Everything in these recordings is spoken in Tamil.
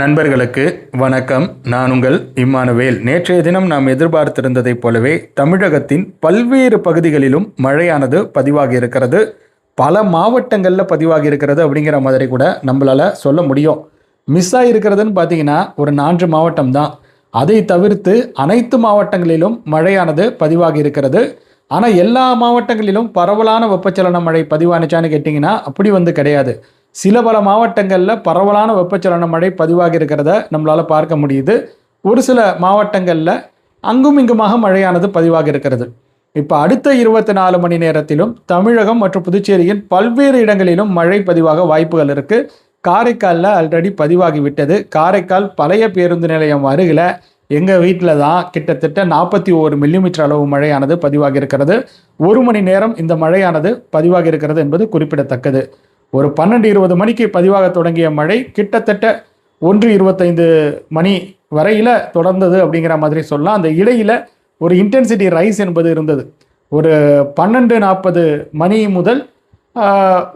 நண்பர்களுக்கு வணக்கம். நான் உங்கள் இம்மானுவேல். நேற்றைய தினம் நாம் எதிர்பார்த்திருந்ததைப் போலவே தமிழகத்தின் பல்வேறு பகுதிகளிலும் மழையானது பதிவாகி இருக்கிறது. பல மாவட்டங்களில் பதிவாகி இருக்கிறது அப்படிங்கிற மாதிரி கூட நம்மளால் சொல்ல முடியும். மிஸ் ஆகிருக்கிறதுன்னு பார்த்தீங்கன்னா ஒரு நான்கு மாவட்டம் தான். அதை தவிர்த்து அனைத்து மாவட்டங்களிலும் மழையானது பதிவாகி இருக்கிறது. ஆனால் எல்லா மாவட்டங்களிலும் பரவலான வெப்பச்சலன மழை பதிவானுச்சான்னு கேட்டிங்கன்னா அப்படி வந்து கிடையாது. சில பல மாவட்டங்களில் பரவலான வெப்பச்சலன மழை பதிவாகி இருக்கிறத நம்மளால் பார்க்க முடியுது. ஒரு சில மாவட்டங்களில் அங்கும் இங்குமாக மழையானது பதிவாக இருக்கிறது. இப்போ அடுத்த இருபத்தி நாலு மணி நேரத்திலும் தமிழகம் மற்றும் புதுச்சேரியின் பல்வேறு இடங்களிலும் மழை பதிவாக வாய்ப்புகள் இருக்குது காரைக்காலில் ஆல்ரெடி பதிவாகிவிட்டது காரைக்கால் பழைய பேருந்து நிலையம் அருகில் எங்கள் வீட்டில் தான் கிட்டத்தட்ட நாற்பத்தி ஓரு மில்லிமீட்டர் அளவு மழையானது பதிவாகி இருக்கிறது. ஒரு மணி நேரம் இந்த மழையானது பதிவாகி இருக்கிறது என்பது குறிப்பிடத்தக்கது. ஒரு பன்னெண்டு இருபது மணிக்கு பதிவாக தொடங்கிய மழை கிட்டத்தட்ட ஒன்று இருபத்தைந்து மணி வரையில் தொடர்ந்தது அப்படிங்கிற மாதிரி சொல்லலாம். அந்த இடையில் ஒரு இன்டென்சிட்டி ரைஸ் என்பது இருந்தது. ஒரு பன்னெண்டு நாற்பது மணி முதல்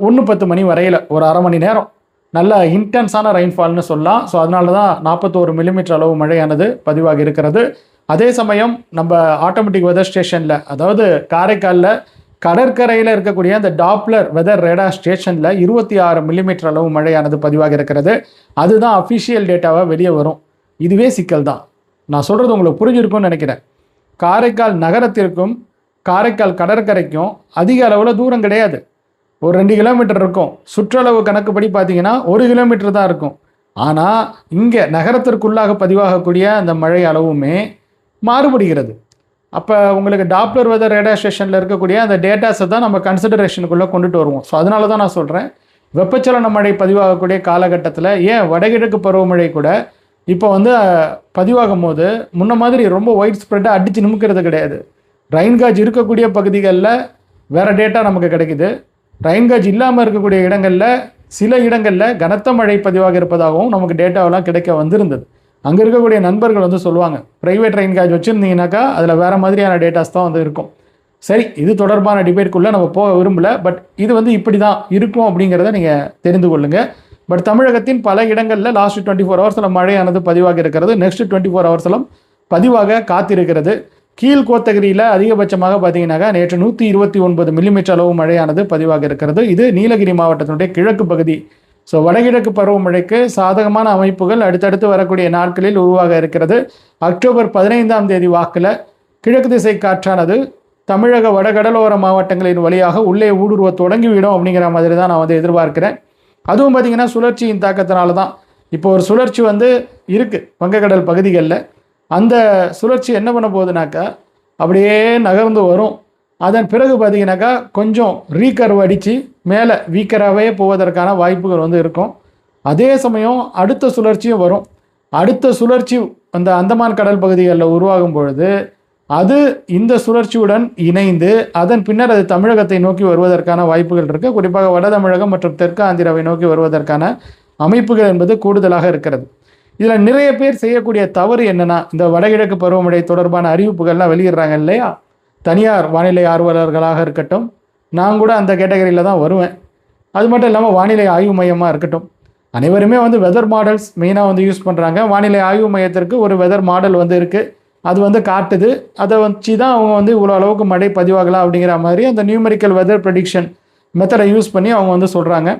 ஒன்று பத்து மணி வரையில் ஒரு அரை மணி நேரம். நல்ல இன்டென்ஸான ரெயின்ஃபால்னு சொல்லலாம். ஸோ அதனால தான் நாற்பத்தோரு மில்லிமீட்டர் அளவு மழையானது பதிவாக இருக்கிறது. அதே சமயம் நம்ம ஆட்டோமேட்டிக் வெதர் ஸ்டேஷனில் அதாவது காரைக்காலில் கடற்கரையில் இருக்கக்கூடிய அந்த டாப்லர் வெதர் ரேடா ஸ்டேஷனில் இருபத்தி ஆறு மில்லிமீட்டர் அளவு மழையானது பதிவாக இருக்கிறது. அதுதான் அஃபிஷியல் டேட்டாவாக வெளியே வரும். இதுவே சிக்கல் தான். நான் சொல்கிறது உங்களுக்கு புரிஞ்சிருக்கும்னு நினைக்கிறேன். காரைக்கால் நகரத்திற்கும் காரைக்கால் கடற்கரைக்கும் அதிக அளவில் தூரம் கிடையாது. ஒரு ரெண்டு கிலோமீட்டர் இருக்கும். சுற்றளவு கணக்குப்படி பார்த்தீங்கன்னா ஒரு கிலோமீட்டர் தான் இருக்கும். ஆனால் இங்கே நகரத்திற்குள்ளாக பதிவாகக்கூடிய அந்த மழை அளவுமே மாறுபடுகிறது. அப்போ உங்களுக்கு டாப்லர் வெதர் ரேடார் ஸ்டேஷனில் இருக்கக்கூடிய அந்த டேட்டாஸை தான் நம்ம கன்சிடரேஷனுக்குள்ளே கொண்டுட்டு வருவோம். ஸோ அதனால தான் நான் சொல்கிறேன் வெப்பச்சலன மழை பதிவாகக்கூடிய காலகட்டத்தில் ஏன் வடகிழக்கு பருவமழை கூட இப்போ வந்து பதிவாகும் போது முன்ன மாதிரி ரொம்ப ஒயிட் ஸ்ப்ரெட்டாக அடித்து நிமிக்கிறது கிடையாது. ரெயின்காஜ் இருக்கக்கூடிய பகுதிகளில் வேறு டேட்டா நமக்கு கிடைக்குது. ரெயின்காஜ் இல்லாமல் இருக்கக்கூடிய இடங்களில் சில இடங்களில் கனத்த மழை பதிவாக இருப்பதாகவும் நமக்கு டேட்டாவெல்லாம் கிடைக்க வந்திருந்தது. அங்கே இருக்கக்கூடிய நண்பர்கள் வந்து சொல்லுவாங்க ப்ரைவேட் ட்ரெயின் ரெயின்காஜ் வச்சுருந்தீங்கன்னாக்கா அதில் வேறு மாதிரியான டேட்டாஸ் தான் வந்து இருக்கும். சரி இது தொடர்பான டிபேட்குள்ளே நம்ம போக விரும்பல பட் இது வந்து இப்படி தான் இருக்கும் அப்படிங்கிறத நீங்கள் தெரிந்து கொள்ளுங்கள் பட் தமிழகத்தின் பல இடங்களில் லாஸ்ட் டுவெண்ட்டி ஃபோர் ஹவர்ஸில் மழையானது பதிவாக இருக்கிறது. நெக்ஸ்ட் டுவெண்ட்டி ஃபோர் ஹவர்ஸிலும் பதிவாக காத்திருக்கிறது. கீழ் கோத்தகிரியில் அதிகபட்சமாக பார்த்தீங்கன்னாக்கா நேற்று நூற்றி இருபத்தி ஒன்பது மில்லிமீட்டர் அளவு மழையானது பதிவாக இருக்கிறது. இது நீலகிரி மாவட்டத்தினுடைய கிழக்கு பகுதி ஸோ வடகிழக்கு பருவமழைக்கு சாதகமான அமைப்புகள் அடுத்தடுத்து வரக்கூடிய நாட்களில் உருவாக இருக்கிறது. அக்டோபர் பதினைந்தாம் தேதி வாக்கில் கிழக்கு திசை காற்றானது தமிழக வடகடலோர மாவட்டங்களின் வழியாக உள்ளே ஊடுருவ தொடங்கிவிடும் அப்படிங்கிற மாதிரி தான் நான் வந்து எதிர்பார்க்கிறேன். அதுவும் பார்த்தீங்கன்னா சுழற்சியின் தாக்கத்தினால தான். இப்போ ஒரு சுழற்சி வந்து இருக்குது வங்கக்கடல் பகுதிகளில். அந்த சுழற்சி என்ன பண்ண போகுதுனாக்கா அப்படியே நகர்ந்து வரும். அதன் பிறகு பார்த்தீங்கன்னாக்கா கொஞ்சம் ரீகர்வ் அடித்து மேலே வீக்கராகவே போவதற்கான வாய்ப்புகள் வந்து இருக்கும். அதே சமயம் அடுத்த சுழற்சியும் வரும். அடுத்த சுழற்சி அந்த அந்தமான் கடல் பகுதிகளில் உருவாகும் பொழுது அது இந்த சுழற்சியுடன் இணைந்து அதன் பின்னர் அது தமிழகத்தை நோக்கி வருவதற்கான வாய்ப்புகள் இருக்குது குறிப்பாக வட தமிழகம் மற்றும் தெற்கு ஆந்திராவை நோக்கி வருவதற்கான அமைப்புகள் என்பது கூடுதலாக இருக்கிறது. இதில் நிறைய பேர் செய்யக்கூடிய தவறு என்னென்னா இந்த வடகிழக்கு பருவமழை தொடர்பான அறிவிப்புகள்லாம் வெளியிடுறாங்க இல்லையா? தனியார் வானிலை ஆர்வலர்களாக இருக்கட்டும் நான் கூட அந்த கேட்டகரியில் தான் வருவேன். அது மட்டும் இல்லாமல் வானிலை ஆய்வு மையமாக இருக்கட்டும். அனைவருமே வந்து வெதர் மாடல்ஸ் மெயினாக வந்து யூஸ் பண்ணுறாங்க வானிலை ஆய்வு மையத்திற்கு ஒரு வெதர் மாடல் வந்து இருக்குது அது வந்து காட்டுது. அதை வச்சு தான் அவங்க வந்து இவ்வளோ அளவுக்கு மழை பதிவாகலாம் அப்படிங்கிற மாதிரி அந்த நியூமெரிக்கல் வெதர் ப்ரெடிக்ஷன் மெத்தடை யூஸ் பண்ணி அவங்க வந்து சொல்கிறாங்க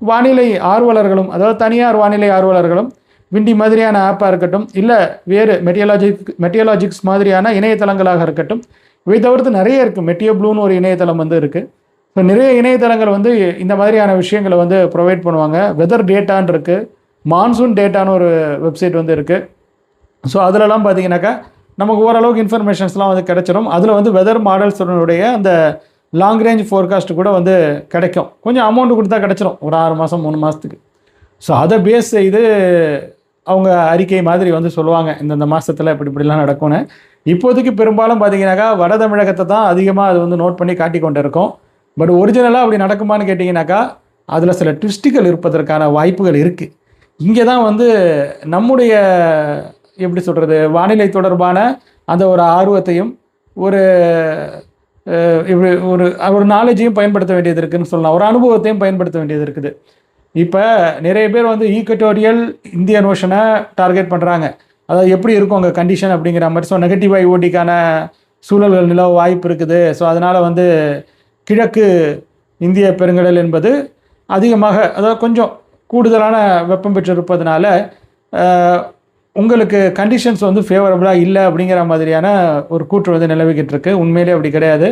வானிலை ஆர்வலர்களும் அதாவது தனியார் வானிலை ஆர்வலர்களும் விண்டி மாதிரியான ஆப்பாக இருக்கட்டும் இல்லை வேறு மெட்டியலாஜிக் மெட்டியலாஜிக்ஸ் மாதிரியான இணையதளங்களாக இருக்கட்டும் இவை தவிர்த்து நிறைய இருக்குது மெட்டியோ ப்ளூன்னு ஒரு இணையதளம் வந்து இருக்குது ஸோ நிறைய இணையதளங்கள் வந்து இந்த மாதிரியான விஷயங்களை வந்து ப்ரொவைட் பண்ணுவாங்க. வெதர் டேட்டான் இருக்குது மான்சூன் டேட்டான்னு ஒரு வெப்சைட் வந்து இருக்குது ஸோ அதிலலாம் பார்த்தீங்கன்னாக்கா நமக்கு ஓரளவுக்கு இன்ஃபர்மேஷன்ஸ்லாம் வந்து கிடைச்சிரும். அதில் வந்து வெதர் மாடல்ஸுடைய அந்த லாங் ரேஞ்ச் ஃபோர்காஸ்ட் கூட வந்து கிடைக்கும். கொஞ்சம் அமௌண்ட் கொடுத்தா கிடைச்சிரும். ஒரு ஆறு மாதம் மூணு மாதத்துக்கு ஸோ அதை பேஸ் செய்து அவங்க அறிக்கை மாதிரி வந்து சொல்லுவாங்க. இந்தந்த மாதத்தில் இப்படி இப்படிலாம் நடக்கும்னு. இப்போதைக்கு பெரும்பாலும் பார்த்தீங்கன்னாக்கா வட தமிழகத்தை தான் அதிகமாக அது வந்து நோட் பண்ணி காட்டி கொண்டு இருக்கும் பட் ஒரிஜினலாக அப்படி நடக்குமான்னு கேட்டிங்கனாக்கா அதில் சில ட்விஸ்ட்டுகள் இருப்பதற்கான வாய்ப்புகள் இருக்குது இங்கே தான் வந்து நம்முடைய எப்படி சொல்கிறது வானிலை தொடர்பான அந்த ஒரு ஆர்வத்தையும் ஒரு இப்படி ஒரு ஒரு நாலேஜையும் பயன்படுத்த வேண்டியது இருக்குதுன்னு சொல்லலாம். ஒரு அனுபவத்தையும் பயன்படுத்த வேண்டியது இருக்குது. இப்போ நிறைய பேர் வந்து ஈக்கட்டோரியல் இந்தியன் ஓஷனை டார்கெட் பண்ணுறாங்க அதாவது எப்படி இருக்கும் அங்கே கண்டிஷன் அப்படிங்கிற மாதிரி. ஸோ நெகட்டிவ் ஐஓடிக்கான சூழல்கள் நிலவ வாய்ப்பு இருக்குது. ஸோ அதனால் வந்து கிழக்கு இந்திய பெருங்கடல் என்பது அதிகமாக அதாவது கொஞ்சம் கூடுதலான வெப்பம் பெற்றிருப்பதனால உங்களுக்கு கண்டிஷன்ஸ் வந்து ஃபேவரபுளாக இல்லை அப்படிங்கிற மாதிரியான ஒரு கூற்று வந்து நிலவிக்கிட்டு இருக்கு. உண்மையிலே அப்படி கிடையாது.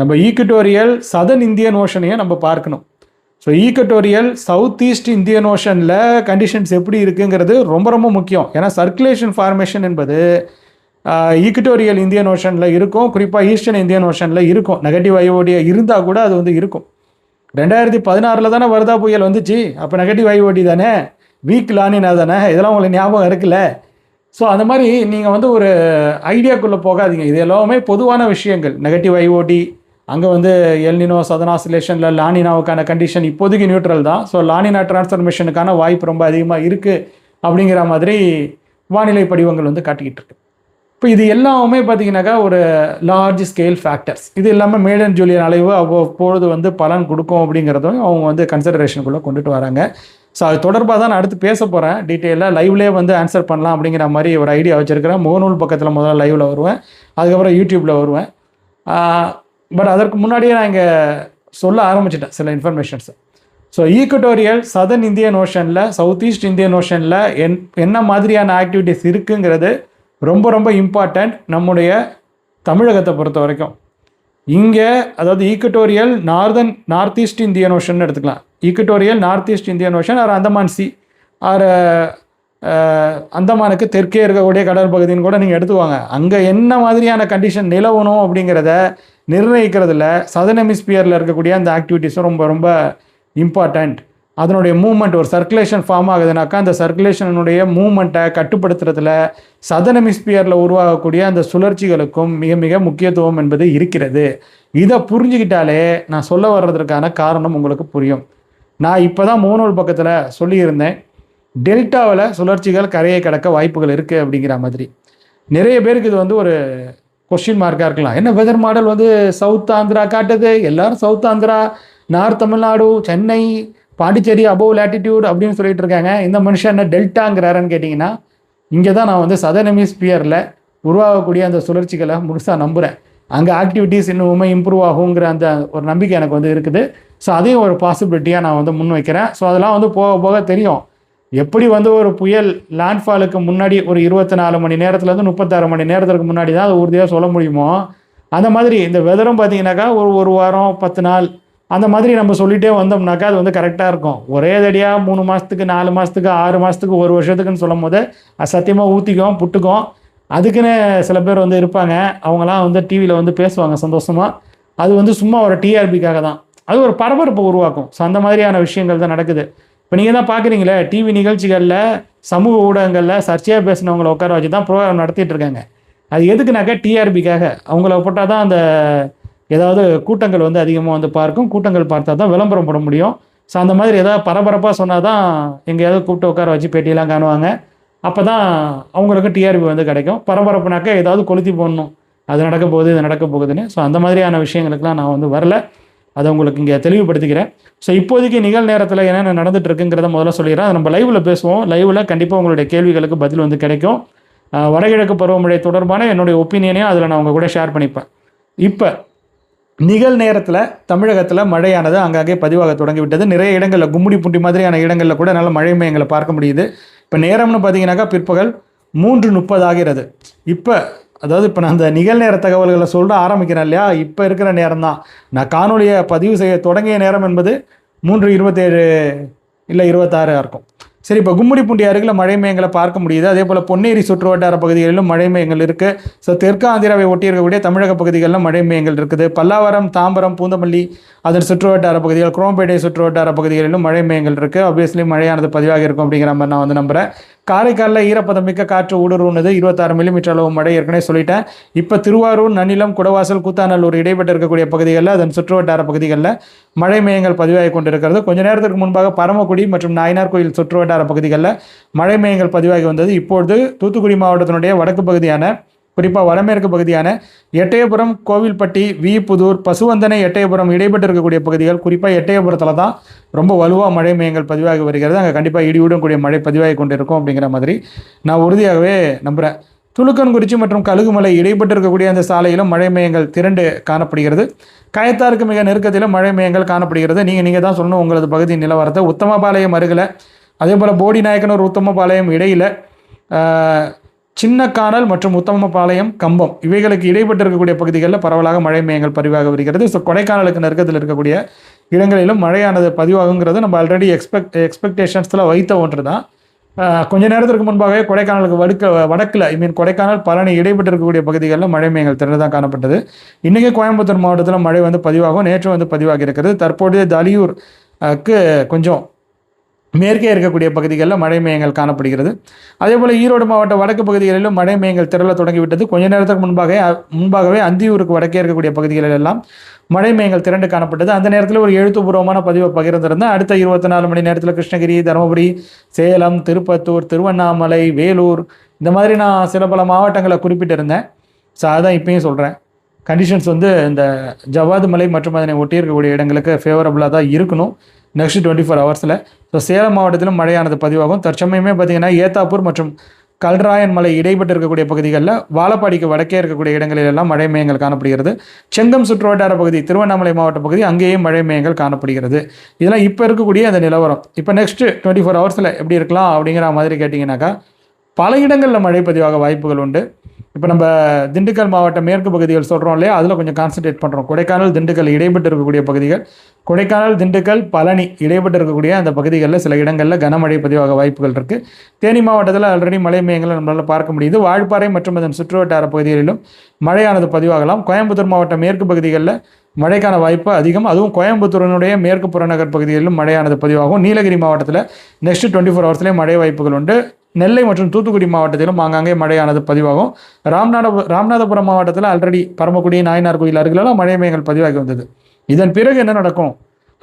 நம்ம ஈக்குட்டோரியல் சதன் இந்தியன் ஓஷனையும் நம்ம பார்க்கணும். So equatorial south east Indian ஓஷனில் conditions எப்படி இருக்குங்கிறது ரொம்ப ரொம்ப முக்கியம். ஏன்னா சர்க்குலேஷன் ஃபார்மேஷன் என்பது ஈக்குட்டோரியல் இந்தியன் ஓஷனில் இருக்கும். குறிப்பாக ஈஸ்டர்ன் இந்தியன் ஓஷனில் இருக்கும். நெகட்டிவ் ஐஓடியா இருந்தால் கூட அது வந்து இருக்கும். ரெண்டாயிரத்தி பதினாறில் தானே வருதா புயல் வந்துச்சு? அப்போ நெகட்டிவ் ஐஓடி தானே? வீக் லானினா தானே? இதெல்லாம் உங்களுக்கு ஞாபகம் இருக்குல்ல? ஸோ அந்த மாதிரி நீங்கள் வந்து ஒரு ஐடியாக்குள்ளே போகாதீங்க. இது எல்லாமே பொதுவான விஷயங்கள். நெகட்டிவ் ஐஓடி அங்கே வந்து எல்னினோ சதன் ஆசிலேஷனில் லானினாவுக்கான கண்டிஷன் இப்போதைக்கு நியூட்ரல் தான். ஸோ லானினா டிரான்ஸ்ஃபர்மேஷனுக்கான வாய்ப்பு ரொம்ப அதிகமாக இருக்குது அப்படிங்கிற மாதிரி வானிலை படிவங்கள் வந்து காட்டிக்கிட்டு இருக்கு. இப்போ இது எல்லாமே பார்த்தீங்கன்னாக்கா ஒரு லார்ஜ் ஸ்கேல் ஃபேக்டர்ஸ் இது இல்லாமல் மேடன் ஜூலியன் அலைவு அவ்வப்பொழுது வந்து பலன் கொடுக்கும் அப்படிங்கிறதும் அவங்க வந்து கன்சிடரேஷனுக்குள்ளே கொண்டுட்டு வராங்க. ஸோ அது தொடர்பாக தான் நான் அடுத்து பேச போகிறேன் டீட்டெயிலாக லைவ்லேயே வந்து ஆன்சர் பண்ணலாம் அப்படிங்கிற மாதிரி ஒரு ஐடியா வச்சுருக்கிறேன். முகநூல் பக்கத்தில் முதல்ல லைவில் வருவேன். அதுக்கப்புறம் யூடியூப்பில் வருவேன். பட் அதற்கு முன்னாடியே நான் இங்கே சொல்ல ஆரம்பிச்சிட்டேன் சில informations so equatorial southern Indian ஓஷனில் south east Indian ஓஷனில் என் என்ன மாதிரியான ஆக்டிவிட்டீஸ் இருக்குங்கிறது ரொம்ப ரொம்ப இம்பார்ட்டண்ட் நம்முடைய தமிழகத்தை பொறுத்த வரைக்கும். இங்கே அதாவது equatorial northern north east Indian ocean எடுத்துக்கலாம். Equatorial north east Indian ocean or Andaman sea or அந்தமானுக்கு தெற்கே இருக்கக்கூடிய கடல் பகுதின்னு கூட நீங்கள் எடுத்துவாங்க அங்கே என்ன மாதிரியான கண்டிஷன் நிலவணும் அப்படிங்கிறத நிர்ணயிக்கிறதுல சதன் ஹெமிஸ்பியரில் இருக்கக்கூடிய அந்த ஆக்டிவிட்டீஸும் ரொம்ப ரொம்ப இம்பார்ட்டண்ட் அதனுடைய மூமெண்ட் ஒரு சர்க்குலேஷன் ஃபார்ம் ஆகுதுனாக்கா அந்த சர்க்குலேஷனுடைய மூமெண்ட்டை கட்டுப்படுத்துறதுல சதன் ஹெமிஸ்பியரில் உருவாகக்கூடிய அந்த சுழற்சிகளுக்கும் மிக மிக முக்கியத்துவம் என்பது இருக்கிறது. இதை புரிஞ்சுக்கிட்டாலே நான் சொல்ல வர்றதற்கான காரணம் உங்களுக்கு புரியும். நான் இப்போ தான் மூணூல் பக்கத்தில் சொல்லியிருந்தேன் டெல்டாவில் சுழற்சிகள் கரையை கடக்க வாய்ப்புகள் இருக்குது அப்படிங்கிற மாதிரி. நிறைய பேருக்கு இது வந்து ஒரு கொஸ்டின் மார்க்காக இருக்கலாம். என்ன வெதர் மாடல் வந்து சவுத் ஆந்திரா காட்டுது? எல்லாரும் south Andhra north Tamil Nadu Chennai Pondicherry above latitude அப்படின்னு சொல்லிட்டு இருக்காங்க. இந்த மனுஷன் என்ன டெல்டாங்கிறாருன்னு கேட்டிங்கன்னா இங்கே தான் நான் வந்து சதன் ஹெமிஸ்பியரில் உருவாகக்கூடிய அந்த சுழற்சிகளை முழுசாக நம்புகிறேன் அங்கே ஆக்டிவிட்டீஸ் இன்னுமே இம்ப்ரூவ் ஆகுங்கிற அந்த ஒரு நம்பிக்கை எனக்கு வந்து இருக்குது. ஸோ அதையும் ஒரு பாசிபிலிட்டியாக நான் வந்து முன் வைக்கிறேன் ஸோ அதெல்லாம் வந்து போக போக தெரியும். எப்படி வந்து ஒரு புயல் லேண்ட்ஃபாலுக்கு முன்னாடி ஒரு இருபத்தி நாலு மணி நேரத்துலேருந்து முப்பத்தாறு மணி நேரத்துக்கு முன்னாடி தான் அது உறுதியாக சொல்ல முடியுமோ? அந்த மாதிரி இந்த வெதரும் பார்த்தீங்கன்னாக்கா ஒரு ஒரு வாரம் பத்து நாள் அந்த மாதிரி நம்ம சொல்லிட்டே வந்தோம்னாக்கா அது வந்து கரெக்டாக இருக்கும். ஒரே தடியாக மூணு மாதத்துக்கு நாலு மாதத்துக்கு ஆறு மாதத்துக்கு ஒரு வருஷத்துக்குன்னு சொல்லும் போது அது சத்தியமாக ஊற்றிக்கும் புட்டுக்கும். அதுக்குன்னு சில பேர் வந்து இருப்பாங்க. அவங்களாம் வந்து டிவியில் வந்து பேசுவாங்க சந்தோஷமாக அது வந்து சும்மா ஒரு டிஆர்பிக்காக தான். அது ஒரு பரபரப்பை உருவாக்கும். ஸோ அந்த மாதிரியான விஷயங்கள் தான் நடக்குது. இப்போ நீங்கள் தான் பார்க்குறீங்களே டிவி நிகழ்ச்சிகளில் சமூக ஊடகங்களில் சர்ச்சையாக பேசினவங்களை உட்கார வச்சு தான் ப்ரோக்ராம் நடத்திட்டு இருக்காங்க. அது எதுக்குனாக்கா டிஆர்பிக்காக அவங்கள போட்டால் தான் அந்த ஏதாவது கூட்டங்கள் வந்து அதிகமாக வந்து பார்க்கும். கூட்டங்கள் பார்த்தா தான் விளம்பரம் போட முடியும். ஸோ அந்த மாதிரி ஏதாவது பரபரப்பாக சொன்னால் தான் எங்கேயாவது கூப்பிட்டு உட்கார வச்சு பேட்டியெல்லாம் காணுவாங்க. அப்போ தான் அவங்களுக்கு டிஆர்பி வந்து கிடைக்கும். பரபரப்புனாக்கா ஏதாவது கொளுத்தி போடணும். அது நடக்க போகுது இது நடக்க போகுதுன்னு. ஸோ அந்த மாதிரியான விஷயங்களுக்குலாம் நான் வந்து வரல. அதை உங்களுக்கு இங்கே தெளிவுபடுத்திக்கிறேன். ஸோ இப்போதைக்கு நிகழ் நேரத்தில் என்னென்ன நடந்துட்டு இருக்குங்கிறத முதல்ல சொல்லிடுறேன். அதை நம்ம லைவில் பேசுவோம். லைவில் கண்டிப்பாக உங்களுடைய கேள்விகளுக்கு பதில் வந்து கிடைக்கும். வடகிழக்கு பருவமழை தொடர்பான என்னுடைய ஒப்பீனியனையும் அதில் நான் உங்கள் கூட ஷேர் பண்ணிப்பேன். இப்போ நிகழ் நேரத்தில் தமிழகத்தில் மழையானது அங்கங்கே பதிவாக தொடங்கிவிட்டது நிறைய இடங்களில் கும்முடி புண்டி மாதிரியான இடங்களில் கூட நல்ல மழை மையங்களை பார்க்க முடியுது. இப்போ நேரம்னு பார்த்தீங்கன்னாக்கா பிற்பகல் மூன்று முப்பது ஆகிறது. இப்போ அதாவது இப்போ நான் அந்த நிகழ்நேர தகவல்களை சொல்ல ஆரம்பிக்கிறேன் இல்லையா? இப்போ இருக்கிற நேரம் தான் நான் காணொலியை பதிவு செய்ய தொடங்கிய நேரம் என்பது மூன்று இருபத்தேழு இல்லை இருபத்தாறாக இருக்கும். சரி இப்போ கும்மிடிப்பூண்டி அருகில் மழை மையங்களை பார்க்க முடியுது. அதே போல் பொன்னேரி சுற்றுவட்டார பகுதிகளிலும் மழை மையங்கள் இருக்குது ஸோ தெற்கு ஆந்திராவை ஒட்டி இருக்கக்கூடிய தமிழக பகுதிகளிலும் மழை மையங்கள் இருக்குது. பல்லாவரம் தாம்பரம் பூந்தமல்லி அதன் சுற்றுவட்டார பகுதிகள் குரோம்பேட்டை சுற்றுவட்டார பகுதிகளிலும் மழை மையங்கள் இருக்குது ஆப்வியஸ்லி மழையானது பதிவாக இருக்கும் அப்படிங்கிற மாதிரி நான் வந்து நம்புகிறேன் காரைக்காலில் ஈரப்பதம் மிக்க காற்று ஊடுருவுனது இருபத்தாறு மில்லிமீட்டர் அளவு மழை ஏற்கனவே சொல்லிட்டேன். இப்போ திருவாரூர் நன்னிலம் குடவாசல் கூத்தாநல்லூர் இடைப்பட்டு இருக்கக்கூடிய பகுதிகளில் அதன் சுற்றுவட்டார பகுதிகளில் மழை மையங்கள் பதிவாகி கொண்டிருக்கிறது. கொஞ்ச நேரத்திற்கு முன்பாக பரமக்குடி மற்றும் நாயனார் கோயில் சுற்றுவட்டார பகுதிகளில் மழை மையங்கள் பதிவாகி வந்தது. இப்பொழுது தூத்துக்குடி மாவட்டத்தினுடைய வடக்கு பகுதியான குறிப்பாக வடமேற்கு பகுதியான எட்டயபுரம் கோவில்பட்டி விபுதூர் பசுவந்தனை எட்டயபுரம் இடைப்பட்டு இருக்கக்கூடிய பகுதிகள் குறிப்பாக எட்டயபுரத்தில் தான் ரொம்ப வலுவாக மழை மையங்கள் பதிவாகி வருகிறது. அங்கே கண்டிப்பாக இடியுடன் கூடிய மழை பதிவாகி கொண்டு இருக்கும் அப்படிங்கிற மாதிரி நான் உறுதியாகவே நம்புகிறேன் துலுக்கன்குறிச்சி மற்றும் கழுகுமலை இடைப்பட்டு இருக்கக்கூடிய அந்த சாலையிலும் மழை மையங்கள் திரண்டு காணப்படுகிறது. கயத்தாருக்கு மிக நெருக்கத்திலும் மழை மையங்கள் காணப்படுகிறது. நீங்கள் நீங்கள் தான் சொல்லணும் உங்களது பகுதி நிலவரத்தை. உத்தமபாளையம் அருகில் அதே போல் போடி நாயக்கனூர் உத்தமபாளையம் இடையில் சின்ன மற்றும் உத்தமபாளையம் கம்பம் இவைகளுக்கு இடைப்பட்டு இருக்கக்கூடிய பகுதிகளில் பரவலாக மழை மேயங்கள் பதிவாக வருகிறது. ஸோ கொடைக்கானலுக்கு நெருக்கத்தில் இருக்கக்கூடிய இடங்களிலும் மழையானது பதிவாகுங்கிறது நம்ம ஆல்ரெடி எக்ஸ்பெக்ட் எக்ஸ்பெக்டேஷன்ஸில் வைத்த ஒன்று தான் கொஞ்ச நேரத்திற்கு முன்பாகவே கொடைக்கானலுக்கு வடுக்க வடக்கில் ஐ மீன் கொடைக்கானல் பழனி இடைப்பட்டு இருக்கக்கூடிய பகுதிகளில் மழை மேயங்கள் திறந்துதான் காணப்பட்டது. இன்றைக்கி கோயம்புத்தூர் மாவட்டத்தில் மழை வந்து பதிவாகும் நேற்று வந்து பதிவாகி இருக்கிறது. தற்போதைய தலியூர் க்கு கொஞ்சம் மேற்கே இருக்கக்கூடிய பகுதிகளில் மழை மேயங்கள் காணப்படுகிறது. அதே போல் ஈரோடு மாவட்ட வடக்கு பகுதிகளிலும் மழை மேயங்கள் திரள தொடங்கிவிட்டது. கொஞ்ச நேரத்துக்கு முன்பாக முன்பாகவே அந்தியூருக்கு வடக்கே இருக்கக்கூடிய பகுதிகளில் எல்லாம் மழை மேயங்கள் திரண்டு காணப்பட்டது. அந்த நேரத்தில் ஒரு எழுத்துப்பூர்வமான பதிவை பகிர்ந்திருந்தேன். அடுத்த இருபத்தி நாலு மணி நேரத்தில் கிருஷ்ணகிரி தருமபுரி சேலம் திருப்பத்தூர் திருவண்ணாமலை வேலூர் இந்த மாதிரி நான் சில பல மாவட்டங்களை குறிப்பிட்டிருந்தேன். ஸோ அதான் இப்பயும் சொல்கிறேன் கண்டிஷன்ஸ் வந்து இந்த ஜவ்வாது மலை மற்றும் அதனை ஒட்டி இருக்கக்கூடிய இடங்களுக்கு ஃபேவரபுளாக தான் இருக்கணும். நெக்ஸ்ட் டுவெண்ட்டி ஃபோர் ஹவர்ஸில் ஸோ சேலம் மாவட்டத்திலும் மழையானது பதிவாகும். தற்சமயமே பார்த்தீங்கன்னா ஏத்தாப்பூர் மற்றும் கல்ராயன் மலை இடைப்பட்டு இருக்கக்கூடிய பகுதிகளில் வாழப்பாடிக்கு வடக்கே இருக்கக்கூடிய இடங்களிலெல்லாம் மழை மேயங்கள் காணப்படுகிறது. செங்கம் சுற்றுவட்டார பகுதி திருவண்ணாமலை மாவட்ட பகுதி அங்கேயும் மழை மேகங்கள் காணப்படுகிறது. இதெல்லாம் இப்போ இருக்கக்கூடிய அந்த நிலவரம். இப்போ நெக்ஸ்ட்டு டுவெண்ட்டி ஃபோர் ஹவர்ஸில் எப்படி இருக்கலாம் அப்படிங்கிற மாதிரி கேட்டிங்கனாக்கா பல இடங்களில் மழை பதிவாக வாய்ப்புகள் உண்டு. இப்போ நம்ம திண்டுக்கல் மாவட்ட மேற்கு பகுதிகள் சொல்கிறோம் இல்லையா? அதில் கொஞ்சம் கான்சன்ட்ரேட் பண்ணுறோம் கொடைக்கானல் திண்டுக்கல் இடைப்பட்டு இருக்கக்கூடிய பகுதிகள். கொடைக்கானல் திண்டுக்கல் பழனி இடைப்பட்டு இருக்கக்கூடிய அந்த பகுதிகளில் சில இடங்களில் கனமழை பதிவாக வாய்ப்புகள் இருக்குது தேனி மாவட்டத்தில் ஆல்ரெடி மழை மையங்களை நம்மளால் பார்க்க முடியுது. வாழ்ப்பாறை மற்றும் அதன் சுற்றுவட்டார பகுதிகளிலும் மழையானது பதிவாகலாம். கோயம்புத்தூர் மாவட்ட மேற்கு பகுதிகளில் மழைக்கான வாய்ப்பு அதிகம். அதுவும் கோயம்புத்தூரினுடைய மேற்கு புறநகர் பகுதிகளிலும் மழையானது பதிவாகும். நீலகிரி மாவட்டத்தில் நெக்ஸ்ட் டுவெண்ட்டி ஃபோர் ஹவர்ஸ்லேயே மழை வாய்ப்புகள் உண்டு. நெல்லை மற்றும் தூத்துக்குடி மாவட்டத்திலும் ஆங்காங்கே மழையானது பதிவாகும். ராம்நாத ராமநாதபுரம் மாவட்டத்தில் ஆல்ரெடி பரமக்குடி நாயனார் கோயில் அருகிலெல்லாம் மழை மேகங்கள் பதிவாகி வந்தது. இதன் பிறகு என்ன நடக்கும்?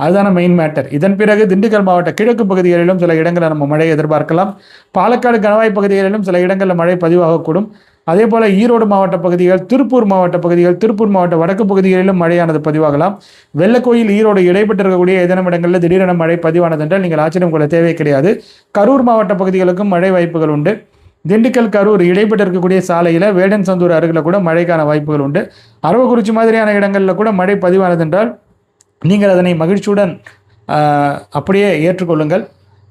அதுதான மெயின் மேட்டர் இதன் பிறகு திண்டுக்கல் மாவட்ட கிழக்கு பகுதிகளிலும் சில இடங்களில் நம்ம மழை எதிர்பார்க்கலாம். பாலக்காடு கணவாய் பகுதிகளிலும் சில இடங்களில் மழை பதிவாகக்கூடும். அதே போல் ஈரோடு மாவட்ட பகுதிகள் திருப்பூர் மாவட்ட பகுதிகள் திருப்பூர் மாவட்ட வடக்கு பகுதிகளிலும் மழையானது பதிவாகலாம். வெள்ளக்கோயில் ஈரோடு இடைப்பட்டிருக்கக்கூடிய ஏதேனும் இடங்களில் திடீரென மழை பதிவானது என்றால் நீங்கள் ஆச்சரியம் கொள்ள தேவை கிடையாது. கரூர் மாவட்ட பகுதிகளுக்கும் மழை வாய்ப்புகள் உண்டு. திண்டுக்கல் கரூர் இடைப்பட்டு இருக்கக்கூடிய சாலையில் வேடன் சந்தூர் அருகில் கூட மழைக்கான வாய்ப்புகள் உண்டு. அரவக்குறிச்சி மாதிரியான இடங்களில் கூட மழை பதிவானது என்றால் நீங்கள் அதனை மகிழ்ச்சியுடன் அப்படியே ஏற்றுக்கொள்ளுங்கள்.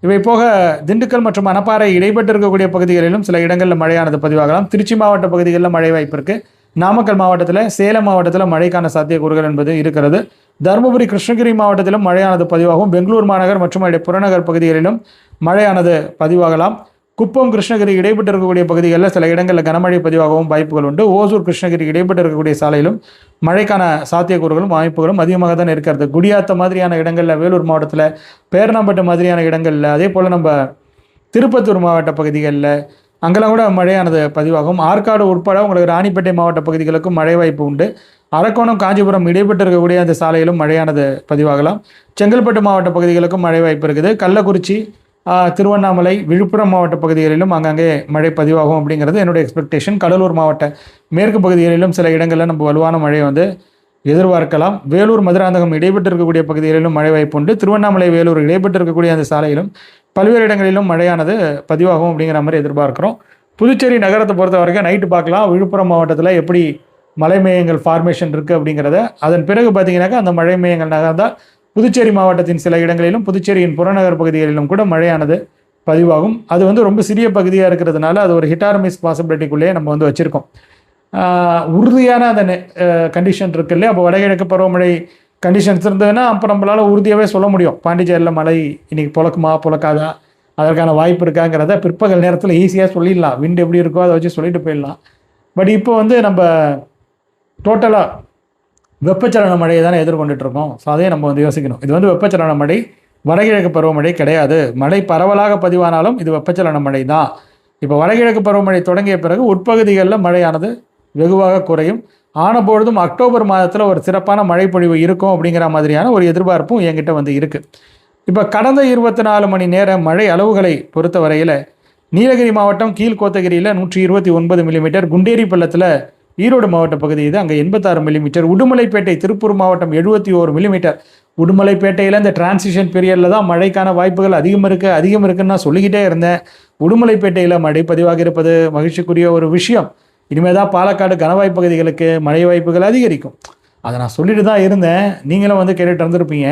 இவை போக திண்டுக்கல் மற்றும் மணப்பாறை இடைப்பட்டு இருக்கக்கூடிய பகுதிகளிலும் சில இடங்களில் மழையானது பதிவாகலாம். திருச்சி மாவட்ட பகுதிகளில் மழை வாய்ப்பு இருக்குது நாமக்கல் மாவட்டத்தில் சேலம் மாவட்டத்தில் மழைக்கான சாத்தியக்கூறுகள் என்பது இருக்கிறது. தருமபுரி கிருஷ்ணகிரி மாவட்டத்திலும் மழையானது பதிவாகும். பெங்களூர் மாநகர் மற்றும் அதனுடைய புறநகர் பகுதிகளிலும் மழையானது பதிவாகலாம். குப்பம் கிருஷ்ணகிரி இடைப்பட்டு இருக்கக்கூடிய பகுதிகளில் சில இடங்களில் கனமழை பதிவாகவும் வாய்ப்புகள் உண்டு. ஓசூர் கிருஷ்ணகிரி இடைப்பட்டு இருக்கக்கூடிய சாலையிலும் மழைக்கான சாத்தியக்கூறுகளும் வாய்ப்புகளும் அதிகமாக தான் இருக்கிறது. குடியாத்த மாதிரியான இடங்களில் வேலூர் மாவட்டத்தில் பேரணம்பட்டு மாதிரியான இடங்களில் அதே போல் நம்ம திருப்பத்தூர் மாவட்ட பகுதிகளில் அங்கெல்லாம் கூட மழையானது பதிவாகும். ஆற்காடு உட்பட உங்களுக்கு ராணிப்பேட்டை மாவட்ட பகுதிகளுக்கும் மழை வாய்ப்பு உண்டு. அரக்கோணம் காஞ்சிபுரம் இடைப்பட்டு இருக்கக்கூடிய அந்த சாலையிலும் மழையானது பதிவாகலாம். செங்கல்பட்டு மாவட்ட பகுதிகளுக்கும் மழை வாய்ப்பு இருக்குது. கள்ளக்குறிச்சி திருவண்ணாமலை விழுப்புரம் மாவட்ட பகுதிகளிலும் அங்கங்கே மழை பதிவாகும் அப்படிங்கிறது என்னுடைய எக்ஸ்பெக்டேஷன் கடலூர் மாவட்ட மேற்கு பகுதிகளிலும் சில இடங்களில் நம்ம வலுவான மழை வந்து எதிர்பார்க்கலாம். வேலூர் மதுராந்தகம் இடைப்பட்டு இருக்கக்கூடிய பகுதிகளிலும் மழை வாய்ப்பு உண்டு. திருவண்ணாமலை வேலூர் இடைப்பட்டு இருக்கக்கூடிய அந்த சாலையிலும் பல்வேறு இடங்களிலும் மழையானது பதிவாகும் அப்படிங்கிற மாதிரி எதிர்பார்க்குறோம். புதுச்சேரி நகரத்தை பொறுத்த வரைக்கும் நைட்டு பார்க்கலாம். விழுப்புரம் மாவட்டத்தில் எப்படி மலை மேயங்கள் ஃபார்மேஷன் இருக்குது அப்படிங்கிறத அதன் பிறகு பார்த்தீங்கன்னாக்கா அந்த மழை மேயங்கள் நகர்ந்தால் புதுச்சேரி மாவட்டத்தின் சில இடங்களிலும் புதுச்சேரியின் புறநகர் பகுதிகளிலும் கூட மழையானது பதிவாகும். அது வந்து ரொம்ப சிறிய பகுதியாக இருக்கிறதுனால அது ஒரு ஹிட்டார்மிஸ் பாசிபிலிட்டிக்குள்ளேயே நம்ம வந்து வச்சுருக்கோம். உறுதியான அந்த கண்டிஷன் இருக்கு இல்லையா? அப்போ வடகிழக்கு பருவமழை கண்டிஷன்ஸ் இருந்ததுன்னா அப்போ நம்மளால் உறுதியாகவே சொல்ல முடியும். பாண்டிச்சேரியில் மழை இன்னைக்கு புழக்குமா புழக்காதா? அதற்கான வாய்ப்பு இருக்காங்கிறத பிற்பகல் நேரத்தில் ஈஸியாக சொல்லிடலாம். விண்டு எப்படி இருக்கோ அதை வச்சு சொல்லிட்டு போயிடலாம். பட் இப்போ வந்து நம்ம டோட்டலாக வெப்பச்சலன மழையை தானே எதிர்கொண்டுட்டு இருக்கோம் ஸோ அதையும் நம்ம வந்து யோசிக்கணும். இது வந்து வெப்பச்சலன மழை வடகிழக்கு பருவமழை கிடையாது. மழை பரவலாக பதிவானாலும் இது வெப்பச்சலன மழை தான். இப்போ வடகிழக்கு பருவமழை தொடங்கிய பிறகு உட்பகுதிகளில் மழையானது வெகுவாக குறையும். ஆனபொழுதும் அக்டோபர் மாதத்தில் ஒரு சிறப்பான மழைப்பொழிவு இருக்கும் அப்படிங்கிற மாதிரியான ஒரு எதிர்பார்ப்பும் என்கிட்ட வந்து இருக்குது இப்போ கடந்த இருபத்தி நாலு மணி நேர மழை அளவுகளை பொறுத்த வரையில் நீலகிரி மாவட்டம் கீழ்கோத்தகிரியில் நூற்றி இருபத்தி ஒன்பது மில்லிமீட்டர் குண்டேரி பள்ளத்தில் ஈரோடு மாவட்ட பகுதி இது. அங்கே எண்பத்தாறு மில்லிமீட்டர் உடுமலைப்பேட்டை திருப்பூர் மாவட்டம் எழுபத்தி ஓரு மில்லிமீட்டர் உடுமலைப்பேட்டையில் இந்த டிரான்சிஷன் பீரியடில் தான் மழைக்கான வாய்ப்புகள் அதிகம் இருக்குது அதிகம் இருக்குன்னு நான் சொல்லிக்கிட்டே இருந்தேன். உடுமலைப்பேட்டையில் மழை பதிவாக இருப்பது மகிழ்ச்சிக்குரிய ஒரு விஷயம். இனிமேல் தான் பாலக்காடு கனவாய் பகுதிகளுக்கு மழை வாய்ப்புகள் அதிகரிக்கும். அதை நான் சொல்லிட்டு தான் இருந்தேன். நீங்களும் வந்து கேட்டுட்டு வந்திருப்பீங்க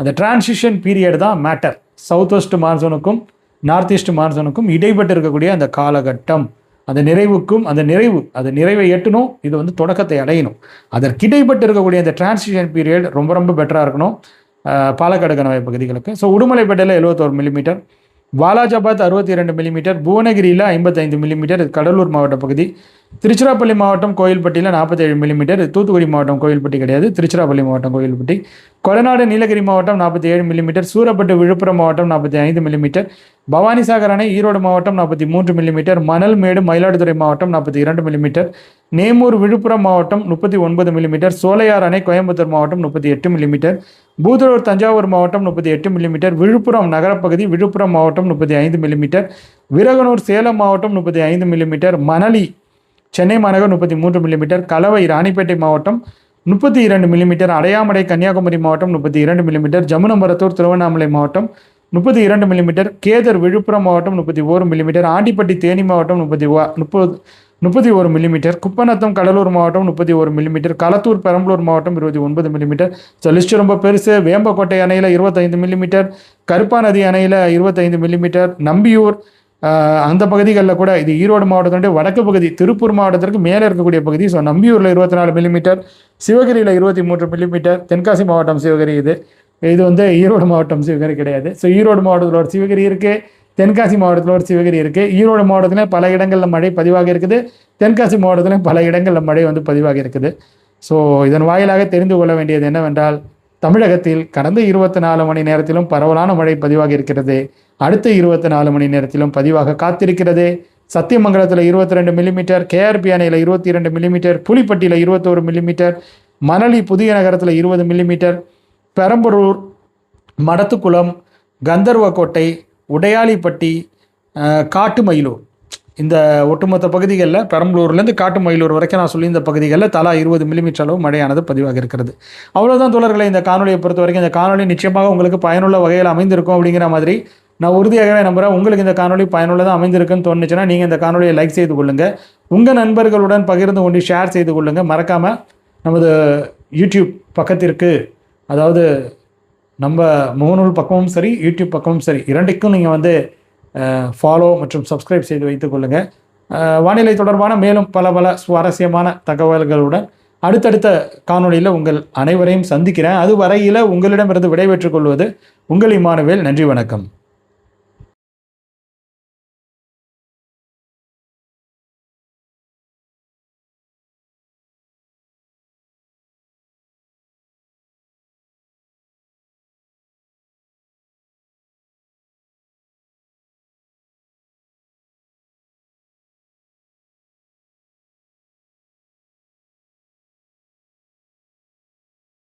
அந்த டிரான்சிஷன் பீரியட் தான் மேட்டர் சவுத் வெஸ்ட் மான்சூனுக்கும் நார்த் ஈஸ்ட் மான்சூனுக்கும் இடைப்பட்டு இருக்கக்கூடிய அந்த காலகட்டம். அந்த நிறைவுக்கும் அந்த நிறைவு அந்த நிறைவை எட்டணும் இது வந்து தொடக்கத்தை அடையணும். அதற்கிடைப்பட்டு இருக்கக்கூடிய அந்த டிரான்சிஷன் பீரியட் ரொம்ப ரொம்ப பெட்டராக இருக்கணும். பாலக்காடு கணவாய் பகுதிகளுக்கு. ஸோ உடுமலைப்பேட்டையில் எழுபத்தோரு மில்லிமீட்டர் வாலாஜாபாத் அறுபத்தி இரண்டு மில்லிமீட்டர் புவனகிரியில் ஐம்பத்தைந்து மில்லிமீட்டர் இது கடலூர் மாவட்ட பகுதி. திருச்சிராப்பள்ளி மாவட்டம் கோயில்பட்டியில் நாற்பத்தேழு மில்லிமீட்டர் இது தூத்துக்குடி மாவட்டம் கோயில்பட்டி கிடையாது. திருச்சிராப்பள்ளி மாவட்டம் கோயில்பட்டி. கொடநாடு நீலகிரி மாவட்டம் நாற்பத்தி ஏழு மில்லிமீட்டர் சூரப்பட்டு விழுப்புரம் மாவட்டம் நாற்பத்தி ஐந்து மில்லிமீட்டர் பவானிசாகர் அணை ஈரோடு மாவட்டம் நாற்பத்தி மூன்று மில்லிமீட்டர் மணல்மேடு மயிலாடுதுறை மாவட்டம் நாற்பத்தி இரண்டு மில்லிமீட்டர் நேமூர் விழுப்புரம் மாவட்டம் முப்பத்தி ஒன்பது மில்லிமீட்டர் சோலையார் அணை கோயம்புத்தூர் மாவட்டம் முப்பத்தி எட்டு மில்லிமீட்டர் பூதலூர் தஞ்சாவூர் மாவட்டம் முப்பத்தி எட்டு மில்லிமீட்டர் விழுப்புரம் நகரப்பகுதி விழுப்புரம் மாவட்டம் முப்பத்தி ஐந்து மில்லிமீட்டர் விரகனூர் சேலம் மாவட்டம் முப்பத்தி ஐந்து மில்லிமீட்டர் மணலி சென்னை மாநகர் முப்பத்தி மூன்று மில்லிமீட்டர் கலவை ராணிப்பேட்டை மாவட்டம் முப்பத்தி இரண்டு மில்லிமீட்டர் அடையாமடை கன்னியாகுமரி மாவட்டம் முப்பத்தி இரண்டு மில்லிமீட்டர் ஜமுனம்பரத்தூர் திருவண்ணாமலை மாவட்டம் முப்பத்தி இரண்டு மில்லிமீட்டர் கேதர் விழுப்புரம் மாவட்டம் முப்பத்தி ஓரு மில்லிமீட்டர் ஆண்டிப்பட்டி தேனி மாவட்டம் முப்பத்தி முப்பது முப்பத்தி ஒரு மில்லிமீட்டர் குப்பநத்தம் கடலூர் மாவட்டம் முப்பத்தி ஒரு மில்லிமீட்டர் களத்தூர் பெரம்பலூர் மாவட்டம் இருபத்தி ஒன்பது மில்லிமீட்டர் ஸோ லிஸ்ட் ரொம்ப பெருசு வேம்பக்கோட்டை அணையில் இருபத்தைந்து மில்லிமீட்டர் கருப்பாநதி அணையில் இருபத்தைந்து மில்லிமீட்டர் நம்பியூர் அந்த பகுதிகளில் கூட இது ஈரோடு மாவட்டத்தினுடைய வடக்கு பகுதி திருப்பூர் மாவட்டத்திற்கு மேலே இருக்கக்கூடிய பகுதி. ஸோ நம்பியூரில் இருபத்தி நாலு மில்லிமீட்டர் சிவகிரியில் இருபத்தி மூன்று மில்லிமீட்டர் தென்காசி மாவட்டம் சிவகிரி இது. இது வந்து ஈரோடு மாவட்டம் சிவகிரி கிடையாது. ஸோ ஈரோடு மாவட்டத்தில் ஒரு சிவகிரி இருக்குது தென்காசி மாவட்டத்தில் ஒரு சிவகிரி இருக்குது ஈரோடு மாவட்டத்தில் பல இடங்களில் மழை பதிவாக இருக்குது. தென்காசி மாவட்டத்தில் பல இடங்களில் மழை வந்து பதிவாக இருக்குது. ஸோ இதன் வாயிலாக தெரிந்து கொள்ள வேண்டியது என்னவென்றால் தமிழகத்தில் கடந்த இருபத்தி நாலு மணி நேரத்திலும் பரவலான மழை பதிவாக இருக்கிறது. அடுத்த இருபத்தி நாலு மணி நேரத்திலும் பதிவாக காத்திருக்கிறது. சத்தியமங்கலத்தில் இருபத்தி ரெண்டு மில்லிமீட்டர் கேஆர்பி அணையில் இருபத்தி இரண்டு மில்லிமீட்டர் புலிப்பட்டியில் இருபத்தோரு மில்லிமீட்டர் மணலி புதிய நகரத்தில் இருபது மில்லிமீட்டர் பெரம்பலூர் மடத்துக்குளம் கந்தர்வக்கோட்டை உடையாளிப்பட்டி காட்டு காட்டுமயிலூர். இந்த ஒட்டுமொத்த பகுதிகளில் பெரம்பலூர்லேருந்து காட்டுமயிலூர் வரைக்கும் நான் சொல்லி இந்த பகுதிகளில் தலா இருபது மில்லிமீட்டர் அளவு மழையானது பதிவாக இருக்கிறது. அவ்வளோதான் தோழர்களை இந்த காணொலியை பொறுத்த வரைக்கும் இந்த காணொலி நிச்சயமாக உங்களுக்கு பயனுள்ள வகையில் அமைந்திருக்கும் அப்படிங்கிற மாதிரி நான் உறுதியாகவே நம்புகிறேன் உங்களுக்கு இந்த காணொலி பயனுள்ளதாக அமைந்திருக்குன்னு தோணுச்சுன்னா நீங்கள் இந்த காணொலியை லைக் செய்து கொள்ளுங்கள் உங்கள் நண்பர்களுடன் பகிர்ந்து கொண்டு ஷேர் செய்து கொள்ளுங்கள் மறக்காமல் நமது யூடியூப் பக்கத்திற்கு அதாவது நம்ம முகநூல் பக்கமும் சரி யூடியூப் பக்கமும் சரி இரண்டுக்கும் நீங்கள் வந்து ஃபாலோ மற்றும் சப்ஸ்கிரைப் செய்து வைத்துக் கொள்ளுங்கள் வானிலை தொடர்பான மேலும் பல பல சுவாரஸ்யமான தகவல்களுடன் அடுத்தடுத்த காணொலியில் உங்கள் அனைவரையும் சந்திக்கிறேன். அது வரையில் உங்களிடமிருந்து விடைபெற்றுக் கொள்வது உங்கள் இமானுவேல். நன்றி வணக்கம்.